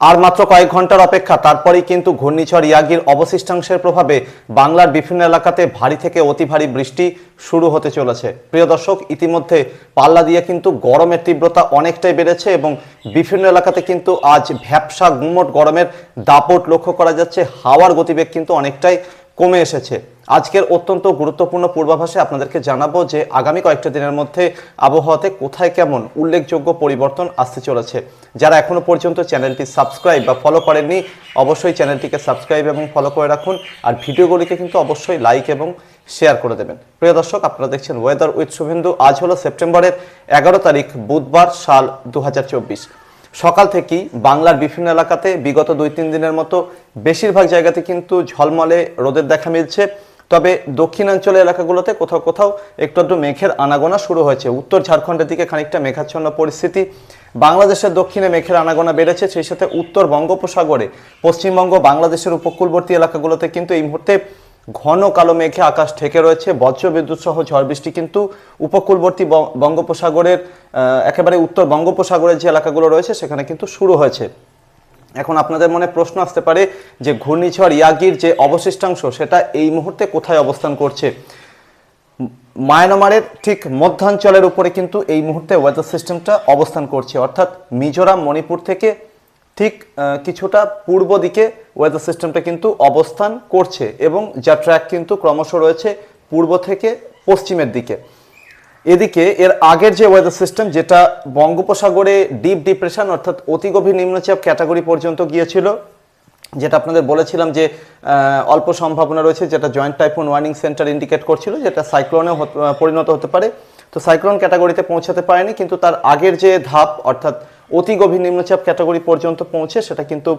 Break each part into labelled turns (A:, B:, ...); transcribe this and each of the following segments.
A: আর মাত্র কয়েক ঘণ্টার অপেক্ষা, তারপরেই কিন্তু ঘূর্ণিঝড় ইয়াগির অবশিষ্টাংশের প্রভাবে বাংলার বিভিন্ন এলাকাতে ভারী থেকে অতি ভারী বৃষ্টি শুরু হতে চলেছে। প্রিয় দর্শক, ইতিমধ্যে পাল্লা দিয়ে কিন্তু গরমের তীব্রতা অনেকটাই বেড়েছে এবং বিভিন্ন এলাকাতে কিন্তু আজ ভ্যাপসা গুমট গরমের দাপট লক্ষ্য করা যাচ্ছে। হাওয়ার গতিবেগ কিন্তু অনেকটাই কমে এসেছে। আজকের অত্যন্ত গুরুত্বপূর্ণ পূর্বাভাসে আপনাদেরকে জানাব যে আগামী কয়েকটা দিনের মধ্যে আবহাওয়াতে কোথায় কেমন উল্লেখযোগ্য পরিবর্তন আসতে চলেছে। যারা এখনও পর্যন্ত চ্যানেলটি সাবস্ক্রাইব বা ফলো করেননি, অবশ্যই চ্যানেলটিকে সাবস্ক্রাইব এবং ফলো করে রাখুন। আর ভিডিওগুলিকে কিন্তু অবশ্যই লাইক এবং শেয়ার করে দেবেন। প্রিয় দর্শক, আপনারা দেখছেন ওয়েদার উইথ শুভেন্দু। আজ হলো সেপ্টেম্বরের এগারো তারিখ, বুধবার, সাল দু হাজার চব্বিশ। সকাল থেকেই বাংলার বিভিন্ন এলাকাতে বিগত দুই তিন দিনের মতো বেশিরভাগ জায়গাতে কিন্তু ঝলমলে রোদের দেখা মিলছে। তবে দক্ষিণাঞ্চলের এলাকাগুলোতে কোথাও কোথাও একটু একটু মেঘের আনাগোনা শুরু হয়েছে। উত্তর ঝাড়খণ্ডের দিকে খানিকটা মেঘাচ্ছন্ন পরিস্থিতি। বাংলাদেশের দক্ষিণে মেঘের আনাগোনা বেড়েছে, সেই সাথে উত্তর বঙ্গোপসাগরে। পশ্চিমবঙ্গ, বাংলাদেশের উপকূলবর্তী এলাকাগুলোতে কিন্তু এই মুহূর্তে ঘন কালো মেঘে আকাশ ঢেকে রয়েছে, বজ্রবিদ্যুৎ সহ ঝড় বৃষ্টি, কিন্তু উপকূলবর্তী বঙ্গোপসাগরের একেবারে উত্তর বঙ্গোপসাগরের যে এলাকাগুলো রয়েছে, সেখানে কিন্তু শুরু হয়েছে। এখন আপনাদের মনে প্রশ্ন আসতে পারে যে ঘূর্ণিঝড় ইয়াগির যে অবশিষ্টাংশ, সেটা এই মুহূর্তে কোথায় অবস্থান করছে? মায়ানমারের ঠিক মধ্যাঞ্চলের উপরে কিন্তু এই মুহূর্তে ওয়েদার সিস্টেমটা অবস্থান করছে। অর্থাৎ মিজোরাম, মণিপুর থেকে ঠিক কিছুটা পূর্ব দিকে ওয়েদার সিস্টেমটা কিন্তু অবস্থান করছে এবং যা ট্র্যাক কিন্তু ক্রমশ রয়েছে পূর্ব থেকে পশ্চিমের দিকে। এদিকে এর আগের যে ওয়েদার সিস্টেম যেটা বঙ্গোপসাগরে ডিপ ডিপ্রেশন অর্থাৎ অতি গভীর নিম্নচাপ ক্যাটাগরি পর্যন্ত গিয়েছিল, যেটা আপনাদের বলেছিলাম যে অল্প সম্ভাবনা রয়েছে, যেটা Joint Typhoon Warning Center indicate করছিল, যেটা সাইক্লোনেও পরিণত হতে পারে। তো সাইক্লোন ক্যাটাগরিতে পৌঁছাতে পারেনি, কিন্তু তার আগের যে ধাপ, অর্থাৎ অতি গভীর নিম্নচাপ ক্যাটাগরি পর্যন্ত পৌঁছে সেটা কিন্তু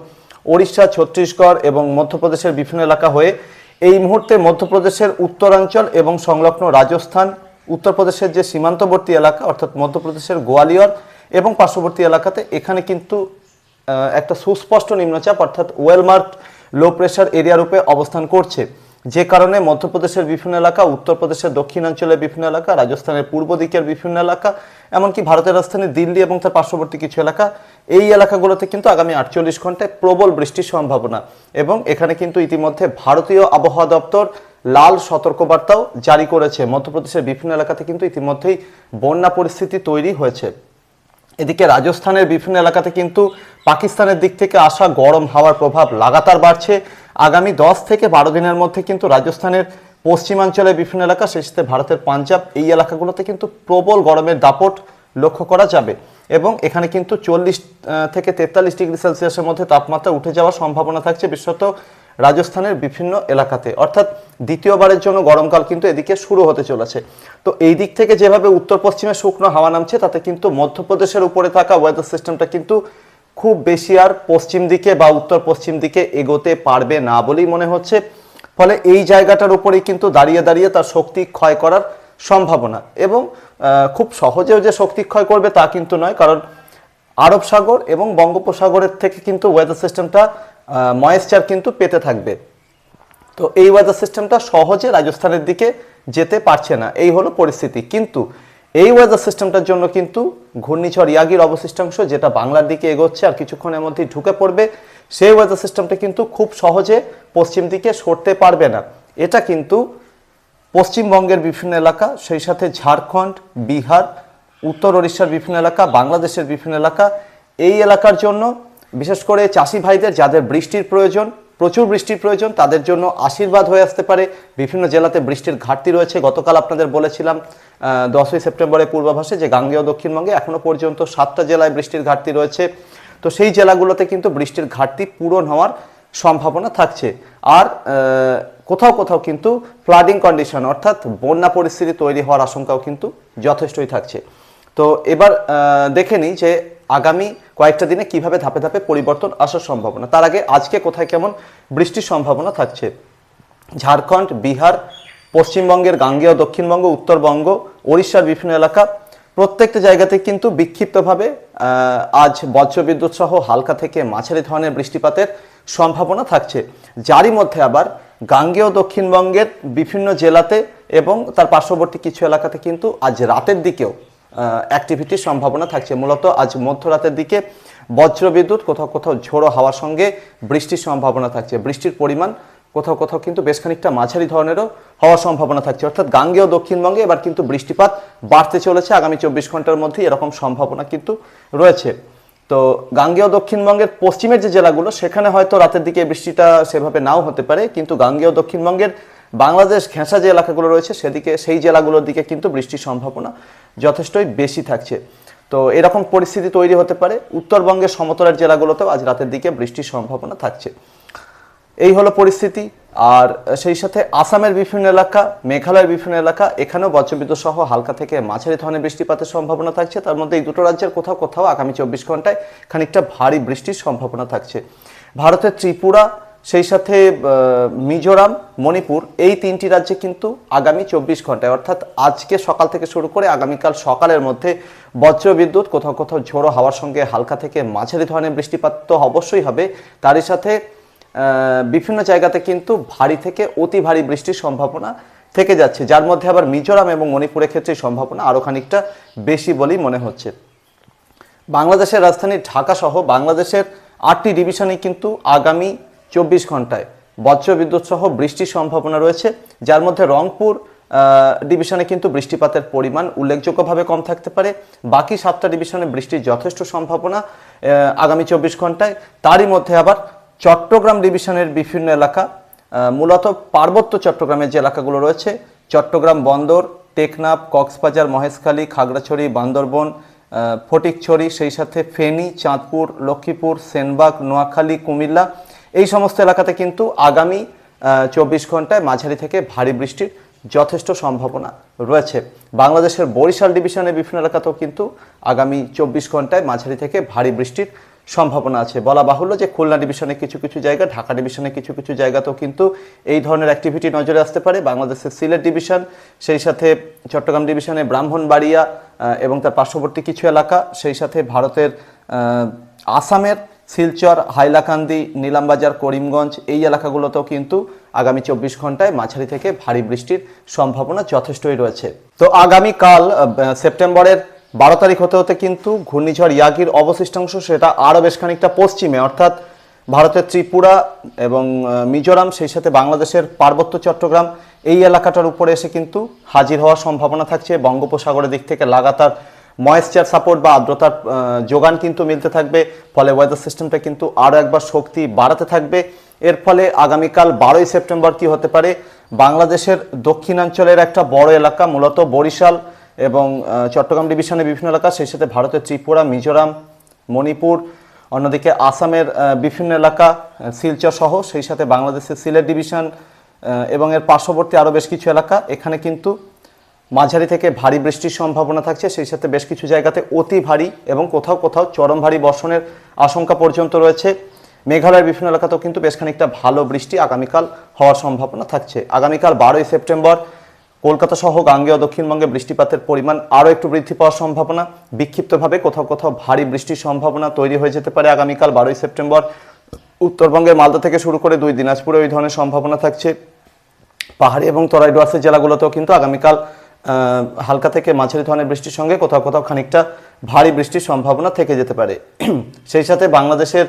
A: ওড়িশা, ছত্তিশগড় এবং মধ্যপ্রদেশের বিভিন্ন এলাকা হয়ে এই মুহূর্তে মধ্যপ্রদেশের উত্তরাঞ্চল এবং সংলগ্ন রাজস্থান, উত্তরপ্রদেশের যে সীমান্তবর্তী এলাকা, অর্থাৎ মধ্যপ্রদেশের গোয়ালিয়র এবং পার্শ্ববর্তী এলাকাতে এখানে কিন্তু একটা সুস্পষ্ট নিম্নচাপ, অর্থাৎ ওয়েলমার্ক লো প্রেশার এরিয়া রূপে অবস্থান করছে। যে কারণে মধ্যপ্রদেশের বিভিন্ন এলাকা, উত্তরপ্রদেশের দক্ষিণাঞ্চলের বিভিন্ন এলাকা, রাজস্থানের পূর্ব দিকের বিভিন্ন এলাকা, এমনকি ভারতের রাজধানী দিল্লি এবং তার পার্শ্ববর্তী কিছু এলাকা, এই এলাকাগুলোতে কিন্তু আগামী আটচল্লিশ ঘন্টায় প্রবল বৃষ্টির সম্ভাবনা। এবং এখানে কিন্তু ইতিমধ্যে ভারতীয় আবহাওয়া দপ্তর লাল সতর্কবার্তাও জারি করেছে। মধ্যপ্রদেশের বিভিন্ন এলাকাতে কিন্তু ইতিমধ্যেই বন্যা পরিস্থিতি তৈরি হয়েছে। এদিকে রাজস্থানের বিভিন্ন এলাকাতে কিন্তু পাকিস্তানের দিক থেকে আসা গরম হাওয়ার প্রভাব লাগাতার বাড়ছে। আগামী দশ থেকে বারো দিনের মধ্যে কিন্তু রাজস্থানের পশ্চিমাঞ্চলের বিভিন্ন এলাকা, সেই সাথে ভারতের পাঞ্জাব, এই এলাকাগুলোতে কিন্তু প্রবল গরমের দাপট লক্ষ্য করা যাবে। এবং এখানে কিন্তু চল্লিশ থেকে তেতাল্লিশ ডিগ্রি সেলসিয়াসের মধ্যে তাপমাত্রা উঠে যাওয়ার সম্ভাবনা থাকছে বিশেষত রাজস্থানের বিভিন্ন এলাকাতে। অর্থাৎ দ্বিতীয়বারের জন্য গরমকাল কিন্তু এদিকে শুরু হতে চলেছে। তো এই দিক থেকে যেভাবে উত্তর পশ্চিমে শুকনো হাওয়া নামছে, তাতে কিন্তু মধ্যপ্রদেশের উপরে থাকা ওয়েদার সিস্টেমটা কিন্তু খুব বেশি আর পশ্চিম দিকে বা উত্তর পশ্চিম দিকে এগোতে পারবে না বলেই মনে হচ্ছে। ফলে এই জায়গাটার উপরেই কিন্তু দাঁড়িয়ে দাঁড়িয়ে তার শক্তি ক্ষয় করার সম্ভাবনা। এবং খুব সহজেও যে শক্তি ক্ষয় করবে তা কিন্তু নয়, কারণ আরব সাগর এবং বঙ্গোপসাগরের থেকে কিন্তু ওয়েদার সিস্টেমটা ময়েশ্চার কিন্তু পেতে থাকবে। তো এই ওয়েদার সিস্টেমটা সহজে রাজস্থানের দিকে যেতে পারছে না। এই হলো পরিস্থিতি। কিন্তু এই ওয়েদার সিস্টেমটার জন্য কিন্তু ঘূর্ণিঝড় ইয়াগির অবশিষ্টাংশ যেটা বাংলার দিকে এগোচ্ছে আর কিছুক্ষণের মধ্যেই ঢুকে পড়বে, সেই ওয়েদার সিস্টেমটা কিন্তু খুব সহজে পশ্চিম দিকে সরতে পারবে না। এটা কিন্তু পশ্চিমবঙ্গের বিভিন্ন এলাকা, সেই সাথে ঝাড়খণ্ড, বিহার, উত্তর ওড়িশার বিভিন্ন এলাকা, বাংলাদেশের বিভিন্ন এলাকা, এই এলাকার জন্য বিশেষ করে চাষি ভাইদের, যাদের বৃষ্টির প্রয়োজন প্রচুর বৃষ্টির প্রয়োজন, তাদের জন্য আশীর্বাদ হয়ে আসতে পারে। বিভিন্ন জেলাতে বৃষ্টির ঘাটতি রয়েছে। গতকাল আপনাদের বলেছিলাম দশই সেপ্টেম্বরের পূর্বাভাসে যে গাঙ্গেয় দক্ষিণবঙ্গে এখনও পর্যন্ত সাতটা জেলায় বৃষ্টির ঘাটতি রয়েছে। তো সেই জেলাগুলোতে কিন্তু বৃষ্টির ঘাটতি পূরণ হওয়ার সম্ভাবনা থাকছে। আর কোথাও কোথাও কিন্তু ফ্লাডিং কন্ডিশন অর্থাৎ বন্যা পরিস্থিতি তৈরি হওয়ার আশঙ্কাও কিন্তু যথেষ্টই থাকছে। তো এবার দেখে নিই যে আগামী কয়েকটা দিনে কীভাবে ধাপে ধাপে পরিবর্তন আসার সম্ভাবনা তার আগে আজকে কোথায় কেমন বৃষ্টির সম্ভাবনা থাকছে? ঝাড়খণ্ড, বিহার, পশ্চিমবঙ্গের গাঙ্গেয় দক্ষিণবঙ্গ, উত্তরবঙ্গ, ওড়িশার বিভিন্ন এলাকা, প্রত্যেকটা জায়গাতে কিন্তু বিক্ষিপ্তভাবে আজ বজ্রবিদ্যুৎ সহ হালকা থেকে মাঝারি ধরনের বৃষ্টিপাতের সম্ভাবনা থাকছে। যারই মধ্যে আবার গাঙ্গেয় দক্ষিণবঙ্গের বিভিন্ন জেলাতে এবং তার পার্শ্ববর্তী কিছু এলাকাতে কিন্তু আজ রাতের দিকেও অ্যাক্টিভিটির সম্ভাবনা থাকছে। মূলত আজ মধ্যরাতের দিকে বজ্রবিদ্যুৎ কোথাও কোথাও ঝোড়ো হাওয়ার সঙ্গে বৃষ্টির সম্ভাবনা থাকছে। বৃষ্টির পরিমাণ কোথাও কোথাও কিন্তু বেশ খানিকটা মাঝারি ধরনেরও হওয়ার সম্ভাবনা থাকছে। অর্থাৎ গাঙ্গেয় দক্ষিণবঙ্গে এবার কিন্তু বৃষ্টিপাত বাড়তে চলেছে। আগামী চব্বিশ ঘণ্টার মধ্যে এরকম সম্ভাবনা কিন্তু রয়েছে। তো গাঙ্গেয় দক্ষিণবঙ্গের পশ্চিমের যে জেলাগুলো, সেখানে হয়তো রাতের দিকে বৃষ্টিটা সেভাবে নাও হতে পারে। কিন্তু গাঙ্গেয় দক্ষিণবঙ্গের বাংলাদেশ ঘেঁষা যে এলাকাগুলো রয়েছে, সেদিকে, সেই জেলাগুলোর দিকে কিন্তু বৃষ্টির সম্ভাবনা যথেষ্টই বেশি থাকছে। তো এরকম পরিস্থিতি তৈরি হতে পারে। উত্তরবঙ্গের সমতলের জেলাগুলোতেও আজ রাতের দিকে বৃষ্টির সম্ভাবনা থাকছে। এই হলো পরিস্থিতি। আর সেই সাথে আসামের বিভিন্ন এলাকা, মেঘালয়ের বিভিন্ন এলাকা, এখানেও বজ্রবিদ্যুৎ সহ হালকা থেকে মাঝারি ধরনের বৃষ্টিপাতের সম্ভাবনা থাকছে। তার মধ্যে এই দুটো রাজ্যের কোথাও কোথাও আগামী চব্বিশ ঘন্টায় খানিকটা ভারী বৃষ্টির সম্ভাবনা থাকছে। ভারতের ত্রিপুরা সেই সাথে মিজোরাম, মণিপুর, এই তিনটি রাজ্যে কিন্তু আগামী চব্বিশ ঘন্টায়, অর্থাৎ আজকে সকাল থেকে শুরু করে আগামীকাল সকালের মধ্যে বজ্রবিদ্যুৎ কোথাও কোথাও ঝোড়ো হাওয়ার সঙ্গে হালকা থেকে মাঝারি ধরনের বৃষ্টিপাত তো অবশ্যই হবে। তারই সাথে বিভিন্ন জায়গাতে কিন্তু ভারী থেকে অতি ভারী বৃষ্টির সম্ভাবনা থেকে যাচ্ছে, যার মধ্যে আবার মিজোরাম এবং মণিপুরের ক্ষেত্রে সম্ভাবনা আরও খানিকটা বেশি বলেই মনে হচ্ছে। বাংলাদেশের রাজধানী ঢাকা সহ বাংলাদেশের আটটি ডিভিশনে কিন্তু আগামী চব্বিশ ঘন্টায়। বজ্রবিদ্যুৎ সহ বৃষ্টির সম্ভাবনা রয়েছে, যার মধ্যে রংপুর ডিভিশনে কিন্তু বৃষ্টিপাতের পরিমাণ উল্লেখযোগ্যভাবে কম থাকতে পারে। বাকি সাতটা ডিভিশনে বৃষ্টির যথেষ্ট সম্ভাবনা আগামী চব্বিশ ঘন্টায়। তারই মধ্যে আবার চট্টগ্রাম ডিভিশনের বিভিন্ন এলাকা মূলত পার্বত্য চট্টগ্রামের যে এলাকাগুলো রয়েছে, চট্টগ্রাম বন্দর, টেকনাফ, কক্সবাজার, মহেশখালী, খাগড়াছড়ি, বান্দরবন ফটিকছড়ি, সেই সাথে ফেনী, চাঁদপুর, লক্ষ্মীপুর, সেনবাগ, নোয়াখালী, কুমিল্লা এই সমস্ত এলাকাতে কিন্তু আগামী চব্বিশ ঘন্টায় মাঝারি থেকে ভারী বৃষ্টির যথেষ্ট সম্ভাবনা রয়েছে। বাংলাদেশের বরিশাল ডিভিশনের বিভিন্ন এলাকাতেও কিন্তু আগামী চব্বিশ ঘন্টায় মাঝারি থেকে ভারী বৃষ্টির সম্ভাবনা আছে। বলা বাহুল্য যে খুলনা ডিভিশনে কিছু কিছু জায়গা, ঢাকা ডিভিশনে কিছু কিছু জায়গাতেও কিন্তু এই ধরনের অ্যাক্টিভিটি নজরে আসতে পারে। বাংলাদেশের সিলেট ডিভিশন, সেই সাথে চট্টগ্রাম ডিভিশনে ব্রাহ্মণবাড়িয়া এবং তার পার্শ্ববর্তী কিছু এলাকা, সেই সাথে ভারতের আসামের শিলচর, হাইলাকান্দি, নীলামবাজার, করিমগঞ্জ এই এলাকাগুলোতেও কিন্তু আগামী চব্বিশ ঘন্টায় মাঝারি থেকে ভারী বৃষ্টির সম্ভাবনা যথেষ্টই রয়েছে। তো আগামীকাল সেপ্টেম্বরের বারো তারিখ হতে হতে কিন্তু ঘূর্ণিঝড় ইয়াগির অবশিষ্টাংশ সেটা আরও বেশ খানিকটা পশ্চিমে, অর্থাৎ ভারতের ত্রিপুরা এবং মিজোরাম, সেই সাথে বাংলাদেশের পার্বত্য চট্টগ্রাম এই এলাকাটার উপরে এসে কিন্তু হাজির হওয়ার সম্ভাবনা থাকছে। বঙ্গোপসাগরের দিক থেকে লাগাতার ময়েশ্চার সাপোর্ট বা আর্দ্রতার যোগান কিন্তু মিলতে থাকবে। ফলে ওয়েদার সিস্টেমটা কিন্তু আরও একবার শক্তি বাড়াতে থাকবে। এর ফলে আগামীকাল বারোই সেপ্টেম্বর কি হতে পারে? বাংলাদেশের দক্ষিণাঞ্চলের একটা বড় এলাকা, মূলত বরিশাল এবং চট্টগ্রাম ডিভিশনের বিভিন্ন এলাকা, সেই সাথে ভারতের ত্রিপুরা, মিজোরাম, মণিপুর, অন্যদিকে আসামের বিভিন্ন এলাকা, শিলচর সহ, সেই সাথে বাংলাদেশের সিলেট ডিভিশন এবং এর পার্শ্ববর্তী আরও বেশ কিছু এলাকা। এখানে কিন্তু মাঝারি থেকে ভারী বৃষ্টির সম্ভাবনা থাকছে। সেই সাথে বেশ কিছু জায়গাতে অতি ভারী এবং কোথাও কোথাও চরম ভারী বর্ষণের আশঙ্কা পর্যন্ত রয়েছে। মেঘালয়ের বিভিন্ন এলাকাতেও কিন্তু বেশ খানিকটা ভালো বৃষ্টি আগামীকাল হওয়ার সম্ভাবনা থাকছে। আগামীকাল বারোই সেপ্টেম্বর কলকাতা সহ গাঙ্গেয় দক্ষিণবঙ্গে বৃষ্টিপাতের পরিমাণ আরও একটু বৃদ্ধি পাওয়ার সম্ভাবনা। বিক্ষিপ্তভাবে কোথাও কোথাও ভারী বৃষ্টির সম্ভাবনা তৈরি হয়ে যেতে পারে আগামীকাল বারোই সেপ্টেম্বর। উত্তরবঙ্গের মালদা থেকে শুরু করে দুই দিনাজপুরে ওই ধরনের সম্ভাবনা থাকছে। পাহাড়ি এবং তরাই ডুয়ার্সের জেলাগুলোতেও কিন্তু আগামীকাল হালকা থেকে মাঝারি ধরনের বৃষ্টির সঙ্গে কোথাও কোথাও খানিকটা ভারী বৃষ্টির সম্ভাবনা থেকে যেতে পারে। সেই সাথে বাংলাদেশের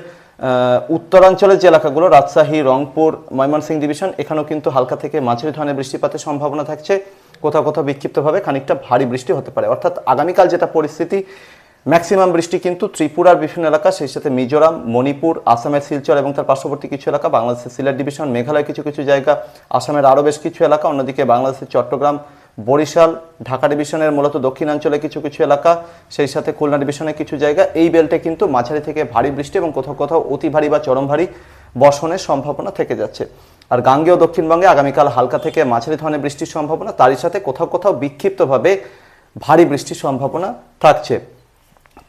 A: উত্তরাঞ্চলের যে এলাকাগুলো, রাজশাহী, রংপুর, ময়মনসিংহ ডিভিশন, এখানেও কিন্তু হালকা থেকে মাঝারি ধরনের বৃষ্টিপাতের সম্ভাবনা থাকছে। কোথাও কোথাও বিক্ষিপ্তভাবে খানিকটা ভারী বৃষ্টি হতে পারে। অর্থাৎ আগামীকাল যেটা পরিস্থিতি, ম্যাক্সিমাম বৃষ্টি কিন্তু ত্রিপুরার বিভিন্ন এলাকা, সেই সাথে মিজোরাম, মণিপুর, আসামের শিলচর এবং তার পার্শ্ববর্তী কিছু এলাকা, বাংলাদেশের সিলেট ডিভিশন মেঘালয় কিছু কিছু জায়গা, আসামের আরও বেশ কিছু এলাকা, অন্যদিকে বাংলাদেশের চট্টগ্রাম বরিশাল, ঢাকা ডিভিশনের মূলত দক্ষিণাঞ্চলে কিছু কিছু এলাকা, সেই সাথে খুলনা ডিভিশনের কিছু জায়গা। এই বেল্টে কিন্তু মাঝারি থেকে ভারী বৃষ্টি এবং কোথাও কোথাও অতি ভারী বা চরম ভারী বর্ষণের সম্ভাবনা থেকে যাচ্ছে। আর গাঙ্গেয় দক্ষিণবঙ্গে আগামীকাল হালকা থেকে মাঝারি ধরনের বৃষ্টির সম্ভাবনা। তারই সাথে কোথাও কোথাও বিক্ষিপ্তভাবে ভারী বৃষ্টির সম্ভাবনা থাকছে।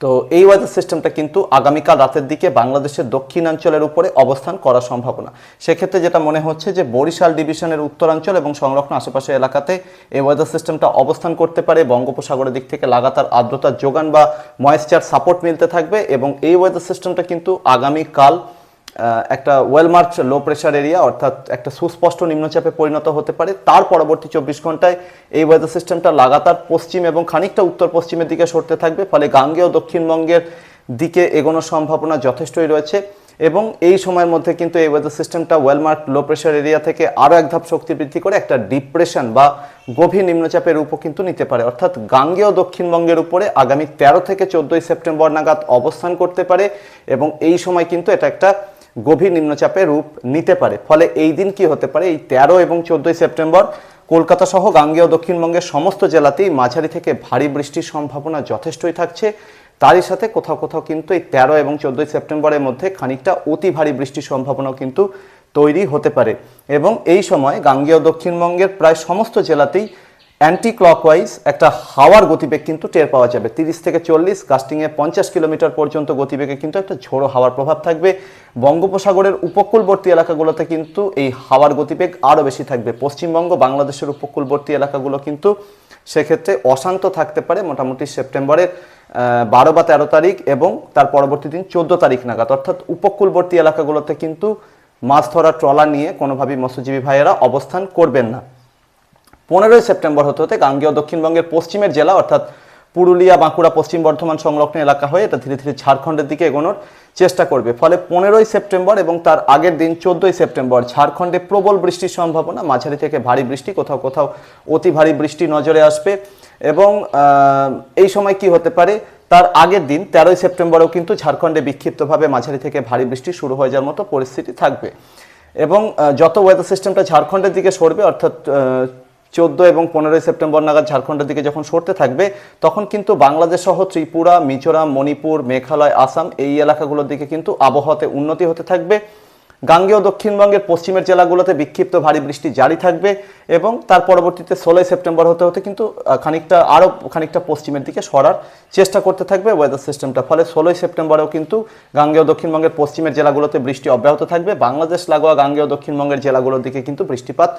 A: তো এই ওয়েদার সিস্টেমটা কিন্তু আগামীকাল রাতের দিকে বাংলাদেশের দক্ষিণাঞ্চলের উপরে অবস্থান করার সম্ভাবনা সেক্ষেত্রে যেটা মনে হচ্ছে যে বরিশাল ডিভিশনের উত্তরাঞ্চল এবং সংলগ্ন আশেপাশের এলাকাতে এই ওয়েদার সিস্টেমটা অবস্থান করতে পারে। বঙ্গোপসাগরের দিক থেকে লাগাতার আর্দ্রতার যোগান বা ময়েশ্চার সাপোর্ট মিলতে থাকবে এবং এই ওয়েদার সিস্টেমটা কিন্তু আগামীকাল একটা ওয়েলমার্চ লো প্রেশার এরিয়া, অর্থাৎ একটা সুস্পষ্ট নিম্নচাপে পরিণত হতে পারে। তার পরবর্তী চব্বিশ ঘন্টায় এই ওয়েদার সিস্টেমটা লাগাতার পশ্চিম এবং খানিকটা উত্তর পশ্চিমের দিকে সরতে থাকবে, ফলে গাঙ্গেয় দক্ষিণবঙ্গের দিকে এগোনোর সম্ভাবনা যথেষ্টই রয়েছে। এবং এই সময়ের মধ্যে কিন্তু এই ওয়েদার সিস্টেমটা ওয়েলমার্ক লো প্রেশার এরিয়া থেকে আরও এক ধাপ শক্তি বৃদ্ধি করে একটা ডিপ্রেশন বা গভীর নিম্নচাপের রূপও কিন্তু নিতে পারে। অর্থাৎ গাঙ্গেয় দক্ষিণবঙ্গের উপরে আগামী তেরো থেকে চোদ্দোই সেপ্টেম্বর নাগাদ অবস্থান করতে পারে এবং এই সময় কিন্তু এটা একটা গভীর নিম্নচাপের রূপ নিতে পারে। ফলে এই দিন কি হতে পারে? এই তেরো এবং চোদ্দোই সেপ্টেম্বর কলকাতা সহ গাঙ্গেয় দক্ষিণবঙ্গের সমস্ত জেলাতেই মাঝারি থেকে ভারী বৃষ্টির সম্ভাবনা যথেষ্টই থাকছে। তারই সাথে কোথাও কোথাও কিন্তু এই তেরো এবং চোদ্দোই সেপ্টেম্বরের মধ্যে খানিকটা অতি ভারী বৃষ্টির সম্ভাবনাও কিন্তু তৈরি হতে পারে। এবং এই সময় গাঙ্গেয় দক্ষিণবঙ্গের প্রায় সমস্ত জেলাতেই অ্যান্টি ক্লকওয়াইজ একটা হাওয়ার গতিবেগ কিন্তু টের পাওয়া যাবে। তিরিশ থেকে চল্লিশ কাস্টিংয়ে পঞ্চাশ কিলোমিটার পর্যন্ত গতিবেগে কিন্তু একটা ঝোড়ো হাওয়ার প্রভাব থাকবে। বঙ্গোপসাগরের উপকূলবর্তী এলাকাগুলোতে কিন্তু এই হাওয়ার গতিবেগ আরও বেশি থাকবে। পশ্চিমবঙ্গ, বাংলাদেশের উপকূলবর্তী এলাকাগুলো কিন্তু সেক্ষেত্রে অশান্ত থাকতে পারে মোটামুটি সেপ্টেম্বরের বারো বা তেরো তারিখ এবং তার পরবর্তী দিন চোদ্দ তারিখ নাগাদ। অর্থাৎ উপকূলবর্তী এলাকাগুলোতে কিন্তু মাছ ধরা ট্রলার নিয়ে কোনোভাবেই মৎস্যজীবী ভাইয়েরা অবস্থান করবেন না। পনেরোই সেপ্টেম্বর হতে হতে গাঙ্গেয় দক্ষিণবঙ্গের পশ্চিমের জেলা, অর্থাৎ পুরুলিয়া, বাঁকুড়া, পশ্চিম বর্ধমান সংলগ্ন এলাকা হয়ে এটা ধীরে ধীরে ঝাড়খণ্ডের দিকে এগোনোর চেষ্টা করবে। ফলে পনেরোই সেপ্টেম্বর এবং তার আগের দিন চোদ্দোই সেপ্টেম্বর ঝাড়খণ্ডে প্রবল বৃষ্টির সম্ভাবনা, মাঝারি থেকে ভারী বৃষ্টি, কোথাও কোথাও অতি ভারী বৃষ্টি নজরে আসবে এবং এই সময় কি হতে পারে? তার আগের দিন তেরোই সেপ্টেম্বরেও কিন্তু ঝাড়খণ্ডে বিক্ষিপ্তভাবে মাঝারি থেকে ভারী বৃষ্টি শুরু হয়ে যাওয়ার মতো পরিস্থিতি থাকবে। এবং যত ওয়েদার সিস্টেমটা ঝাড়খণ্ডের দিকে সরবে, অর্থাৎ চোদ্দ এবং পনেরোই সেপ্টেম্বর নাগাদ ঝাড়খণ্ডের দিকে যখন সরতে থাকবে, তখন কিন্তু বাংলাদেশ সহ ত্রিপুরা, মিজোরাম, মণিপুর, মেঘালয়, আসাম এই এলাকাগুলোর দিকে কিন্তু আবহাওয়াতে উন্নতি হতে থাকবে। গাঙ্গেয় দক্ষিণবঙ্গের পশ্চিমের জেলাগুলোতে বিক্ষিপ্ত ভারী বৃষ্টি জারি থাকবে এবং তার পরবর্তীতে ষোলোই সেপ্টেম্বর হতে হতে কিন্তু খানিকটা আরও খানিকটা পশ্চিমের দিকে সরার চেষ্টা করতে থাকবে। ওয়েদার সিস্টেমটা ফলে ষোলোই সেপ্টেম্বরেও কিন্তু গাঙ্গেয় দক্ষিণবঙ্গের পশ্চিমের জেলাগুলোতে বৃষ্টি অব্যাহত থাকবে। বাংলাদেশ, লাগোয়া গাঙ্গেয় দক্ষিণবঙ্গের জেলাগুলোর দিকে কিন্তু বৃষ্টিপাত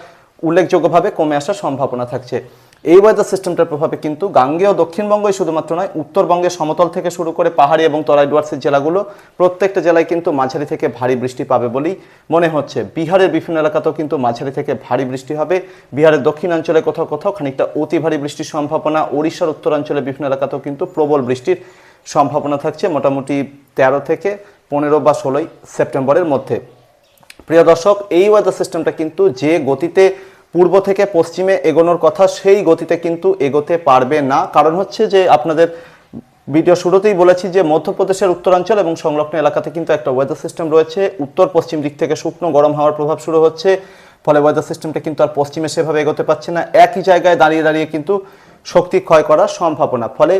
A: উল্লেখযোগ্যভাবে কমে আসার সম্ভাবনা থাকছে। এই ওয়েদার সিস্টেমটার প্রভাবে কিন্তু গাঙ্গেয় দক্ষিণবঙ্গই শুধুমাত্র নয় উত্তরবঙ্গের সমতল থেকে শুরু করে পাহাড়ি এবং তরাই ডুয়ার্সের জেলাগুলো প্রত্যেকটা জেলায় কিন্তু মাঝারি থেকে ভারী বৃষ্টি পাবে বলেই মনে হচ্ছে। বিহারের বিভিন্ন এলাকাতেও কিন্তু মাঝারি থেকে ভারী বৃষ্টি হবে। বিহারের দক্ষিণাঞ্চলে কোথাও কোথাও খানিকটা অতি ভারী বৃষ্টির সম্ভাবনা। ওড়িশার উত্তরাঞ্চলের বিভিন্ন এলাকাতেও কিন্তু প্রবল বৃষ্টির সম্ভাবনা থাকছে মোটামুটি তেরো থেকে পনেরো বা ষোলোই সেপ্টেম্বরের মধ্যে। প্রিয় দর্শক, এই ওয়েদার সিস্টেমটা কিন্তু যে গতিতে পূর্ব থেকে পশ্চিমে এগোনোর কথা, সেই গতিতে কিন্তু এগোতে পারবে না। কারণ হচ্ছে যে আপনাদের ভিডিও শুরুতেই বলেছি যে মধ্যপ্রদেশের উত্তরাঞ্চল এবং সংলগ্ন এলাকাতে কিন্তু একটা ওয়েদার সিস্টেম রয়েছে। উত্তর পশ্চিম দিক থেকে শুকনো গরম হাওয়ার প্রভাব শুরু হচ্ছে। ফলে ওয়েদার সিস্টেমটা কিন্তু আর পশ্চিমে সেভাবে এগোতে পারছে না। একই জায়গায় দাঁড়িয়ে দাঁড়িয়ে কিন্তু শক্তি ক্ষয় করার সম্ভাবনা। ফলে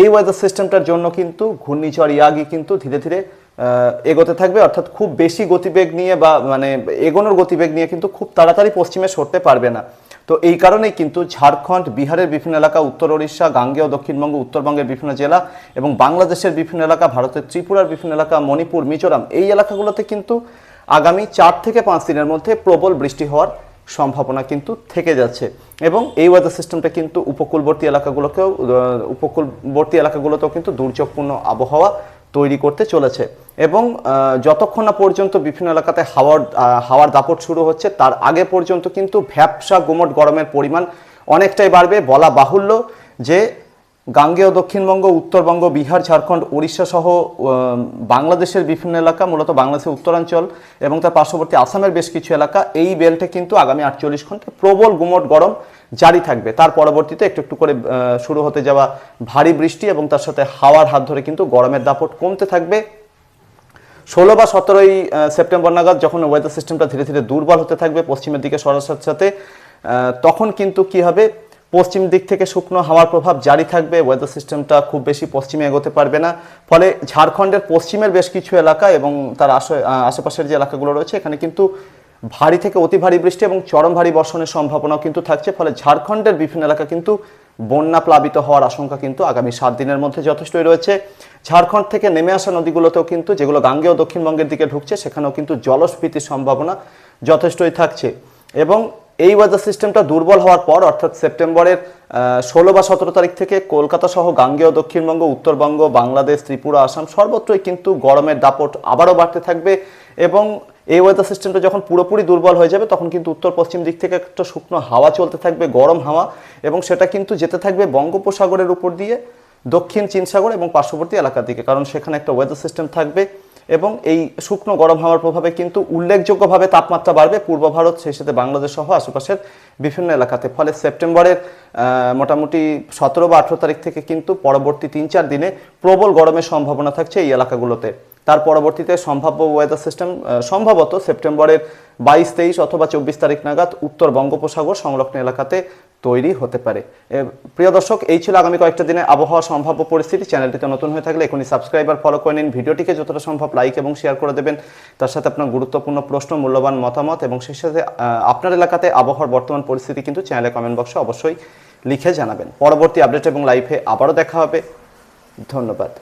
A: এই ওয়েদার সিস্টেমটার জন্য কিন্তু ঘূর্ণিঝড়, ইয়াগি কিন্তু ধীরে ধীরে এগোতে থাকবে, অর্থাৎ খুব বেশি গতিবেগ নিয়ে বা মানে এগোনোর গতিবেগ নিয়ে কিন্তু খুব তাড়াতাড়ি পশ্চিমে সরতে পারবে না। তো এই কারণেই কিন্তু ঝাড়খণ্ড, বিহারের বিভিন্ন এলাকা, উত্তর ওড়িশা, গাঙ্গেয়, দক্ষিণবঙ্গ, উত্তরবঙ্গের বিভিন্ন জেলা এবং বাংলাদেশের বিভিন্ন এলাকা, ভারতের ত্রিপুরার বিভিন্ন এলাকা, মণিপুর, মিজোরাম, এই এলাকাগুলোতে কিন্তু আগামী চার থেকে পাঁচ দিনের মধ্যে প্রবল বৃষ্টি হওয়ার সম্ভাবনা কিন্তু থেকে যাচ্ছে এবং এই ওয়েদার সিস্টেমটা কিন্তু উপকূলবর্তী এলাকাগুলোকেও উপকূলবর্তী এলাকাগুলোতেও কিন্তু দুর্যোগপূর্ণ আবহাওয়া তৈরি করতে চলেছে। এবং যতক্ষণ না পর্যন্ত বিভিন্ন এলাকাতে হাওয়ার হাওয়ার দাপট শুরু হচ্ছে, তার আগে পর্যন্ত কিন্তু ভ্যাপসা গুমট গরমের পরিমাণ অনেকটাই বাড়বে বলা বাহুল্য যে গাঙ্গেয় দক্ষিণবঙ্গ, উত্তরবঙ্গ, বিহার, ঝাড়খণ্ড উড়িষ্যা সহ বাংলাদেশের বিভিন্ন এলাকা, মূলত বাংলাদেশের উত্তরাঞ্চল এবং তার পার্শ্ববর্তী আসামের বেশ কিছু এলাকা, এই বেল্টে কিন্তু আগামী আটচল্লিশ ঘন্টায় প্রবল গুমট গরম জারি থাকবে। তার পরবর্তীতে একটু একটু করে শুরু হতে যাওয়া ভারী বৃষ্টি এবং তার সাথে হাওয়ার হাত ধরে কিন্তু গরমের দাপট কমতে থাকবে। ষোলো বা সতেরোই সেপ্টেম্বর নাগাদ যখন ওয়েদার সিস্টেমটা ধীরে ধীরে দুর্বল হতে থাকবে পশ্চিমের দিকে সরার সাথে সাথে তখন কিন্তু কি হবে? পশ্চিম দিক থেকে শুকনো হাওয়ার প্রভাব জারি থাকবে ওয়েদার সিস্টেমটা খুব বেশি পশ্চিমে এগোতে পারবে না। ফলে ঝাড়খণ্ডের পশ্চিমের বেশ কিছু এলাকা এবং তার আশে- আশেপাশের যে এলাকাগুলো রয়েছে, এখানে কিন্তু ভারী থেকে অতি ভারী বৃষ্টি এবং চরম ভারী বর্ষণের সম্ভাবনাও কিন্তু থাকছে, ফলে ঝাড়খণ্ডের বিভিন্ন এলাকা কিন্তু বন্যা প্লাবিত হওয়ার আশঙ্কা কিন্তু আগামী সাত দিনের মধ্যে যথেষ্টই রয়েছে। ঝাড়খণ্ড থেকে নেমে আসা নদীগুলোতেও কিন্তু, যেগুলো গাঙ্গেয় দক্ষিণবঙ্গের দিকে ঢুকছে, সেখানেও কিন্তু জলস্ফীতির সম্ভাবনা যথেষ্টই থাকছে। এবং এই ওয়েদার সিস্টেমটা দুর্বল হওয়ার পর, অর্থাৎ সেপ্টেম্বরের ষোলো বা সতেরো তারিখ থেকে কলকাতা সহ গাঙ্গেয় দক্ষিণবঙ্গ, উত্তরবঙ্গ, বাংলাদেশ, ত্রিপুরা, আসাম সর্বত্রই কিন্তু গরমের দাপট আবারও বাড়তে থাকবে এবং এই ওয়েদার সিস্টেমটা যখন পুরোপুরি দুর্বল হয়ে যাবে, তখন কিন্তু উত্তর পশ্চিম দিক থেকে একটা শুকনো হাওয়া চলতে থাকবে, গরম হাওয়া, এবং সেটা কিন্তু যেতে থাকবে বঙ্গোপসাগরের উপর দিয়ে, দক্ষিণ চীন সাগর এবং পার্শ্ববর্তী এলাকার দিকে, কারণ সেখানে একটা ওয়েদার সিস্টেম থাকবে। এবং এই শুকনো গরম হওয়ার প্রভাবে কিন্তু উল্লেখযোগ্যভাবে তাপমাত্রা বাড়বে। পূর্ব ভারত, সেই সাথে বাংলাদেশ সহ আশেপাশের বিভিন্ন এলাকাতে। ফলে সেপ্টেম্বরের মোটামুটি সতেরো বা আঠেরো তারিখ থেকে কিন্তু পরবর্তী তিন চার দিনে প্রবল গরমের সম্ভাবনা থাকছে এই এলাকাগুলোতে। তার পরবর্তীতে সম্ভাব্য ওয়েদার সিস্টেম সম্ভবত সেপ্টেম্বরের বাইশ, তেইশ অথবা চব্বিশ তারিখ নাগাদ উত্তর বঙ্গোপসাগর সংলগ্ন এলাকাতে তৈরি হতে পারে। প্রিয় দর্শক, এই ছিল আগামী কয়েকটা দিনে আবহাওয়া সম্ভাব্য পরিস্থিতি। চ্যানেলটিতে নতুন হয়ে থাকলে এখনই সাবস্ক্রাইবার ফলো করে নিন। ভিডিওটিকে যতটা সম্ভব লাইক এবং শেয়ার করে দেবেন। তার সাথে আপনার গুরুত্বপূর্ণ প্রশ্ন, মূল্যবান মতামত এবং সেই সাথে আপনার এলাকাতে আবহাওয়ার বর্তমান পরিস্থিতি কিন্তু চ্যানেলে কমেন্ট বক্সে অবশ্যই লিখে জানাবেন। পরবর্তী আপডেট এবং লাইভে আবারও দেখা হবে। ধন্যবাদ।